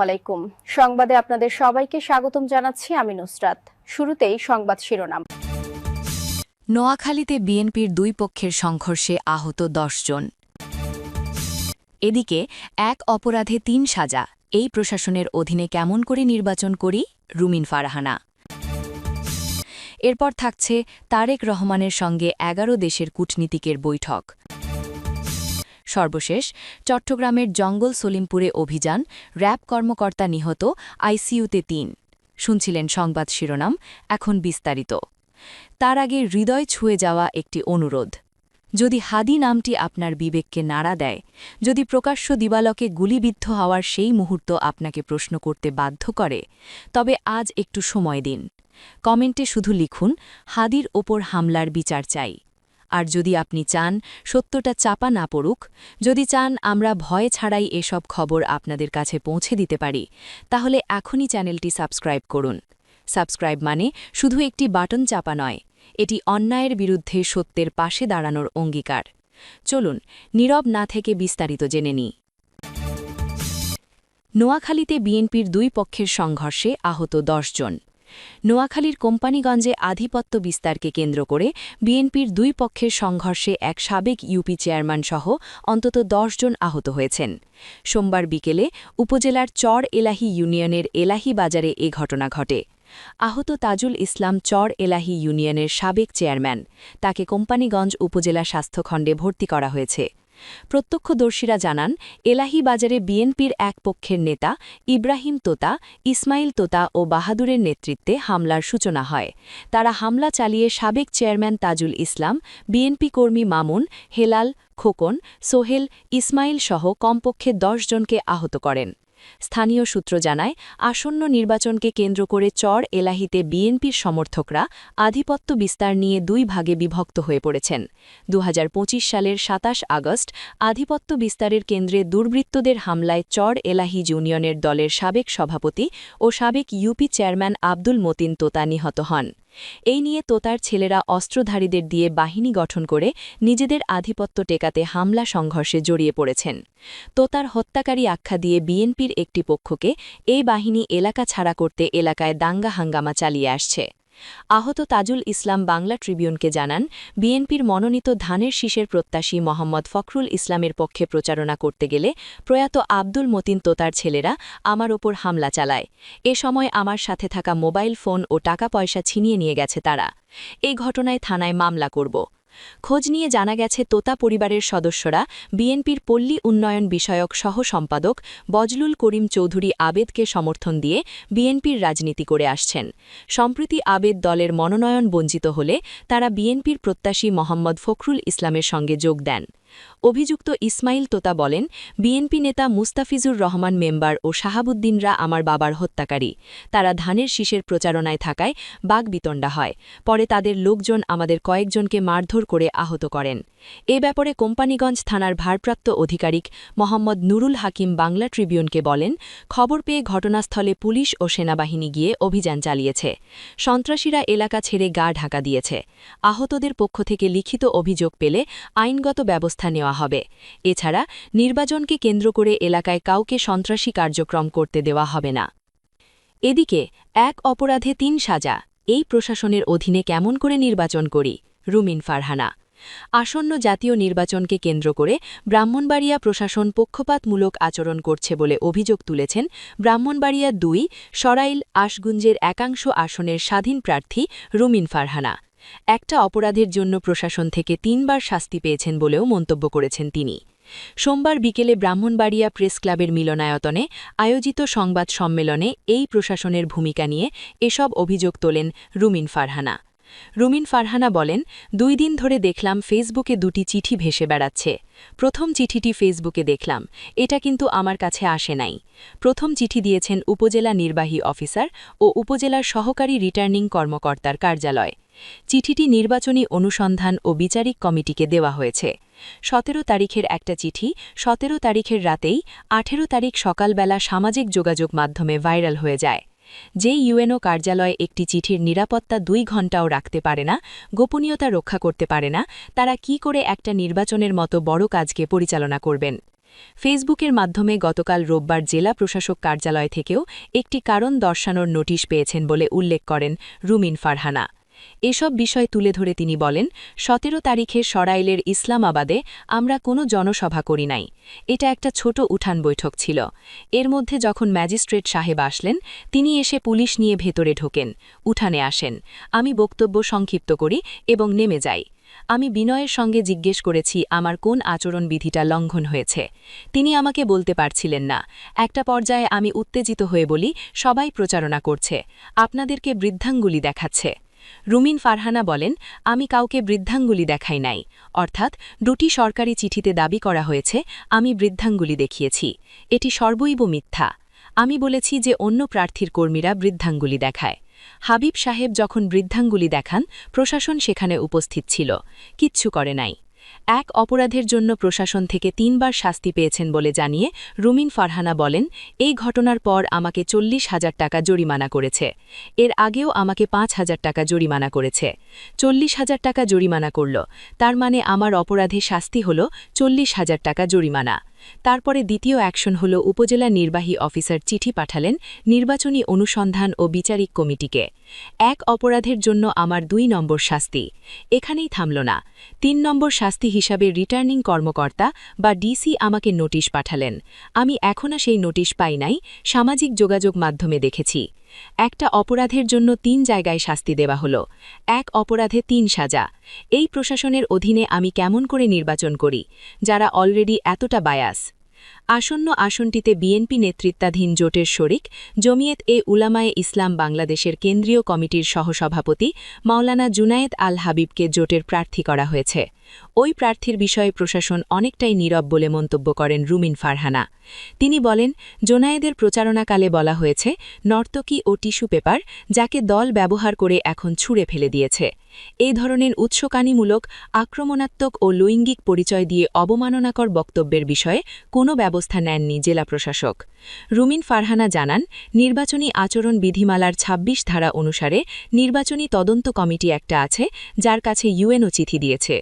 আলাইকুম। সংবাদে আপনাদের সবাইকে স্বাগতম জানাচ্ছি আমি নুসরাত। শুরুতেই সংবাদ শিরোনাম। নোয়াখালীতে বিএনপির দুই পক্ষের সংঘর্ষে আহত জন। এদিকে এক অপরাধে তিন সাজা। এই প্রশাসনের অধীনে কেমন করে নির্বাচন করি? রুমিন ফারাহানা। এরপর থাকছে তারেক রহমানের সঙ্গে এগারো দেশের কূটনীতিকের বৈঠক। সর্বশেষ, চট্টগ্রামের জঙ্গল সলিমপুরে অভিযান, র্যাব কর্মকর্তা নিহত, আইসিইউতে তিন। শুনছিলেন সংবাদ শিরোনাম, এখন বিস্তারিত। তার আগে হৃদয় ছুঁয়ে যাওয়া একটি অনুরোধ। যদি হাদি নামটি আপনার বিবেককে নাড়া দেয়, যদি প্রকাশ্য দিবালকে গুলিবিদ্ধ হওয়ার সেই মুহূর্ত আপনাকে প্রশ্ন করতে বাধ্য করে, তবে আজ একটু সময় দিন। কমেন্টে শুধু লিখুন, হাদির ওপর হামলার বিচার চাই। আর যদি আপনি চান, সত্যটা চাপা না পড়ুক, যদি চান আমরা ভয় ছাড়াই এসব খবর আপনাদের কাছে পৌঁছে দিতে পারি, তাহলে এখনই চ্যানেলটি সাবস্ক্রাইব করুন। সাবস্ক্রাইব মানে শুধু একটি বাটন চাপা নয়, এটি অন্যায়ের বিরুদ্ধে সত্যের পাশে দাঁড়ানোর অঙ্গীকার। চলুন, নীরব না থেকে বিস্তারিত জেনে নিই। নোয়াখালীতে বিএনপির দুই পক্ষের সংঘর্ষে আহত জন। নোয়াখালীর কোম্পানিগঞ্জে আধিপত্য বিস্তারকে কেন্দ্র করে বিএনপির দুই পক্ষের সংঘর্ষে এক সাবেক ইউপি চেয়ারম্যান সহ অন্তত জন আহত হয়েছেন। সোমবার বিকেলে উপজেলার চর এলাহি ইউনিয়নের এলাহি বাজারে এ ঘটনা ঘটে। আহত তাজুল ইসলাম চর এলাহি ইউনিয়নের সাবেক চেয়ারম্যান। তাকে কোম্পানিগঞ্জ উপজেলা স্বাস্থ্যখণ্ডে ভর্তি করা হয়েছে। প্রত্যক্ষদর্শীরা জানান এলাহি বাজারে বিএনপির এক পক্ষের নেতা ইব্রাহিম তোতা, ইসমাইল তোতা ও বাহাদুরের নেতৃত্বে হামলার সূচনা হয়। তারা হামলা চালিয়ে সাবেক চেয়ারম্যান তাজুল ইসলাম, বিএনপি কর্মী মামুন, হেলাল খোকন, সোহেল ইসমাইল সহ কমপক্ষে জনকে আহত করেন। স্থানীয় সূত্র জানায়, আসন্ন নির্বাচনকে কেন্দ্র করে চর এলাহিতে বিএনপির সমর্থকরা আধিপত্য বিস্তার নিয়ে দুই ভাগে বিভক্ত হয়ে পড়েছেন। দু হাজার পঁচিশ সালের ২৭ আগস্ট আধিপত্য বিস্তারের কেন্দ্রে দুর্বৃত্তদের হামলায় চর এলাহি ইউনিয়নের দলের সাবেক সভাপতি ও সাবেক ইউপি চেয়ারম্যান আব্দুল মতিন তোতা নিহত হন। এই নিয়ে তোতার ছেলেরা অস্ত্রধারীদের দিয়ে বাহিনী গঠন করে নিজেদের আধিপত্য টেকাতে হামলা সংঘর্ষে জড়িয়ে পড়েছেন। তোতার হত্যাকারী আখ্যা দিয়ে বিএনপির একটি পক্ষকে এই বাহিনী এলাকা ছাড়া করতে এলাকায় দাঙ্গা হাঙ্গামা চালিয়ে আসছে। আহত তাজুল ইসলাম বাংলা ট্রিবিউনকে জানান, বিএনপির মনোনীত ধানের শীষের প্রত্যাশী মোহাম্মদ ফখরুল ইসলামের পক্ষে প্রচারণা করতে গেলে প্রয়াত আব্দুল মতিন তোতার ছেলেরা আমার ওপর হামলা চালায়। এ সময় আমার সাথে থাকা মোবাইল ফোন ও টাকা পয়সা ছিনিয়ে নিয়ে গেছে তারা। এই ঘটনায় থানায় মামলা করব। খোঁজ নিয়ে জানা গেছে, তোতা পরিবারের সদস্যরা বিএনপির পল্লী উন্নয়ন বিষয়ক সহ সম্পাদক বজলুল করিম চৌধুরী আবেদকে সমর্থন দিয়ে বিএনপির রাজনীতি করে আসছেন। সম্প্রতি আবেদ দলের মনোনয়ন বঞ্চিত হলে তারা বিএনপির প্রত্যাশী মোহাম্মদ ফখরুল ইসলামের সঙ্গে যোগ দেন। অভিযুক্ত ইসমাইল তোতা বলেন, বিএনপি নেতা মুস্তাফিজুর রহমান মেম্বার ও শাহাবুদ্দিনরা আমার বাবার হত্যাকারী। তারা ধানের শীষের প্রচারণায় থাকায় বাগবিতণ্ডা হয়। পরে তাদের লোকজন আমাদের কয়েকজনকে মারধর করে আহত করেন। এ ব্যাপারে কোম্পানিগঞ্জ থানার ভারপ্রাপ্ত অধিকারিক মোহাম্মদ নুরুল হাকিম বাংলা ট্রিবিউনকে বলেন, খবর পেয়ে ঘটনাস্থলে পুলিশ ও সেনাবাহিনী গিয়ে অভিযান চালিয়েছে। সন্ত্রাসীরা এলাকা ছেড়ে গা ঢাকা দিয়েছে। আহতদের পক্ষ থেকে লিখিত অভিযোগ পেলে আইনগত ব্যবস্থা নেওয়া হবে। এছাড়া নির্বাচনকে কেন্দ্র করে এলাকায় কাউকে সন্ত্রাসী কার্যক্রম করতে দেওয়া হবে না। এদিকে, এক অপরাধে তিন সাজা। এই প্রশাসনের অধীনে কেমন করে নির্বাচন করি? রুমিন ফারহানা। আসন্ন জাতীয় নির্বাচনকে কেন্দ্র করে ব্রাহ্মণবাড়িয়া প্রশাসন পক্ষপাতমূলক আচরণ করছে বলে অভিযোগ তুলেছেন ব্রাহ্মণবাড়িয়া দুই, সরাইল, আশগুঞ্জের একাংশ আসনের স্বাধীন প্রার্থী রুমিন ফারহানা। একটা অপরাধের জন্য প্রশাসন থেকে তিনবার শাস্তি পেয়েছেন বলেও মন্তব্য করেছেন তিনি। সোমবার বিকেলে ব্রাহ্মণবাড়িয়া প্রেস ক্লাবের মিলনায়তনে আয়োজিত সংবাদ সম্মেলনে এই প্রশাসনের ভূমিকা নিয়ে এসব অভিযোগ তোলেন রুমিন ফারহানা। রুমিন ফারহানা বলেন, দুই দিন ধরে দেখলাম ফেসবুকে দুটি চিঠি ভেসে বেড়াচ্ছে। প্রথম চিঠিটি ফেসবুকে দেখলাম, এটা কিন্তু আমার কাছে আসে নাই। প্রথম চিঠি দিয়েছেন উপজেলা নির্বাহী অফিসার ও উপজেলার সহকারী রিটার্নিং কর্মকর্তার কার্যালয়। চিঠিটি নির্বাচনী অনুসন্ধান ও বিচারিক কমিটিকে দেওয়া হয়েছে। সতেরো তারিখের একটা চিঠি সতেরো তারিখের রাতেই আঠেরো তারিখ সকালবেলা সামাজিক যোগাযোগ মাধ্যমে ভাইরাল হয়ে যায়। যে ইউএনও কার্যালয়ে একটি চিঠির নিরাপত্তা দুই ঘণ্টাও রাখতে পারে না, গোপনীয়তা রক্ষা করতে পারে না, তারা কি করে একটা নির্বাচনের মতো বড় কাজকে পরিচালনা করবেন? ফেসবুকের মাধ্যমে গতকাল রোববার জেলা প্রশাসক কার্যালয় থেকেও একটি কারণ দর্শানোর নোটিশ পেয়েছেন বলে উল্লেখ করেন রুমিন ফারহানা। এসব বিষয় তুলে ধরে তিনি বলেন, সতেরো তারিখে সরাইলের ইসলামাবাদে আমরা কোনো জনসভা করি নাই। এটা একটা ছোট উঠান বৈঠক ছিল। এর মধ্যে যখন ম্যাজিস্ট্রেট সাহেব আসলেন, তিনি এসে পুলিশ নিয়ে ভেতরে ঢোকেন, উঠানে আসেন। আমি বক্তব্য সংক্ষিপ্ত করি এবং নেমে যাই। আমি বিনয়ের সঙ্গে জিজ্ঞেস করেছি, আমার কোন আচরণবিধিটা লঙ্ঘন হয়েছে? তিনি আমাকে বলতে পারছিলেন না। একটা পর্যায়ে আমি উত্তেজিত হয়ে বলি, সবাই প্রচারণা করছে। আপনাদেরকে বৃদ্ধাঙ্গুলি দেখাচ্ছে। রুমিন ফারহানা বলেন, আমি কাউকে বৃদ্ধাঙ্গুলি দেখাই নাই। অর্থাৎ দুটি সরকারি চিঠিতে দাবি করা হয়েছে, আমি বৃদ্ধাঙ্গুলি দেখিয়েছি। এটি সর্বৈব মিথ্যা। আমি বলেছি যে অন্য প্রার্থীর কর্মীরা বৃদ্ধাঙ্গুলি দেখায়। হাবিব সাহেব যখন বৃদ্ধাঙ্গুলি দেখান, প্রশাসন সেখানে উপস্থিত ছিল। কিচ্ছু করে নাই। এক অপরাধের জন্য প্রশাসন থেকে তিনবার শাস্তি পেয়েছেন বলে জানিয়ে রুমিন ফারহানা বলেন, এই ঘটনার পর আমাকে চল্লিশ হাজার টাকা জরিমানা করেছে। এর আগেও আমাকে পাঁচ হাজার টাকা জরিমানা করেছে। চল্লিশ হাজার টাকা জরিমানা করল। তার মানে আমার অপরাধে শাস্তি হল চল্লিশ হাজার টাকা জরিমানা। তারপরে দ্বিতীয় অ্যাকশন হল উপজেলা নির্বাহী অফিসার চিঠি পাঠালেন নির্বাচনী অনুসন্ধান ও বিচারিক কমিটিকে। এক অপরাধের জন্য আমার দুই নম্বর শাস্তি। এখানেই থামল না। তিন নম্বর শাস্তি হিসাবে রিটার্নিং কর্মকর্তা বা ডিসি আমাকে নোটিশ পাঠালেন। আমি এখনও সেই নোটিশ পাই নাই। সামাজিক যোগাযোগ মাধ্যমে দেখেছি। একটা অপরাধের জন্য তিন জায়গায় শাস্তি দেওয়া হলো। এক অপরাধে তিন সাজা। এই প্রশাসনের অধীনে আমি কেমন করে নির্বাচন করি, যারা অলরেডি এতটা বায়াস আসন্ন আসনটিতে বিএনপি নেতৃত্বাধীন জোটের শরিক জমিয়েত এ উলামায়ে ইসলাম বাংলাদেশের কেন্দ্রীয় কমিটির সহসভাপতি মাওলানা জুনায়েদ আল হাবিবকে জোটের প্রার্থী করা হয়েছে। ওই প্রার্থীর বিষয়ে প্রশাসন অনেকটাই নীরব বলে মন্তব্য করেন রুমিন ফারহানা। তিনি বলেন, জোনায়েদের প্রচারণাকালে বলা হয়েছে, নর্তকী ও টিস্যু পেপার যাকে দল ব্যবহার করে এখন ছুঁড়ে ফেলে দিয়েছে। এই ধরনের উৎসকানিমূলক, আক্রমণাত্মক ও লৈঙ্গিক পরিচয় দিয়ে অবমাননাকর বক্তব্যের বিষয়ে কোনো ব্যবস্থা নেননি জেলা প্রশাসক। রুমিন ফারহানা জানান, নির্বাচনী আচরণ বিধিমালার ২৬ ধারা অনুসারে নির্বাচনী তদন্ত কমিটি একটা আছে, যার কাছে ইউএনও চিঠি দিয়েছে।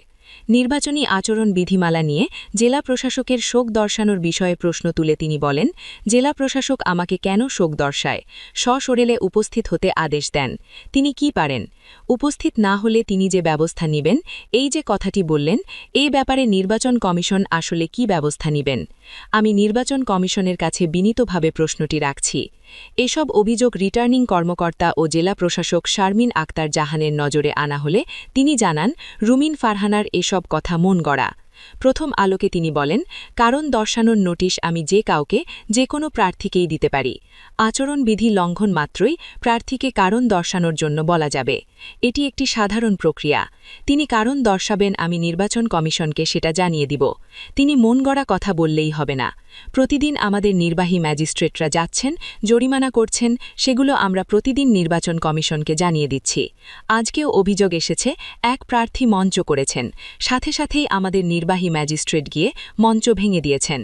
নির্বাচনী আচরণ বিধিমালা নিয়ে জেলা প্রশাসকের শোক দর্শানোর বিষয়ে প্রশ্ন তুলে তিনি বলেন, জেলা প্রশাসক আমাকে কেন শোক দর্শায়? সশরীরে উপস্থিত হতে আদেশ দেন। তিনি কি পারেন? উপস্থিত না হলে তিনি যে ব্যবস্থা নিবেন? এই যে কথাটি বললেন, এই ব্যাপারে নির্বাচন কমিশন আসলে কি ব্যবস্থা নিবেন? আমি নির্বাচন কমিশনের কাছে বিনীতভাবে প্রশ্নটি রাখছি। এসব অভিযোগ রিটার্নিং কর্মকর্তা ও জেলা প্রশাসক শারমিন আক্তার জাহানের নজরে আনা হলে তিনি জানান, রুমিন ফারহানার এসব কথা মন গড়া। প্রথম আলোকে তিনি বলেন, কারণ দর্শানোর নোটিশ আমি যে কাউকে, যে কোনো প্রার্থীকেই দিতে পারি। আচরণবিধি লঙ্ঘন মাত্রই প্রার্থীকে কারণ দর্শানোর জন্য বলা যাবে। এটি একটি সাধারণ প্রক্রিয়া। তিনি কারণ দর্শাবেন আমি নির্বাচন কমিশনকে সেটা জানিয়ে দিব। তিনি মন গড়া কথা বললেই হবে না। প্রতিদিন আমাদের নির্বাহী ম্যাজিস্ট্রেটরা যাচ্ছেন, জরিমানা করছেন, সেগুলো আমরা প্রতিদিন নির্বাচন কমিশনকে জানিয়ে দিচ্ছি। আজকেও অভিযোগ এসেছে, এক প্রার্থী মঞ্চ করেছেন। সাথে সাথেই আমাদের নির্বাহী ম্যাজিস্ট্রেট গিয়ে মঞ্চ ভেঙে দিয়েছেন।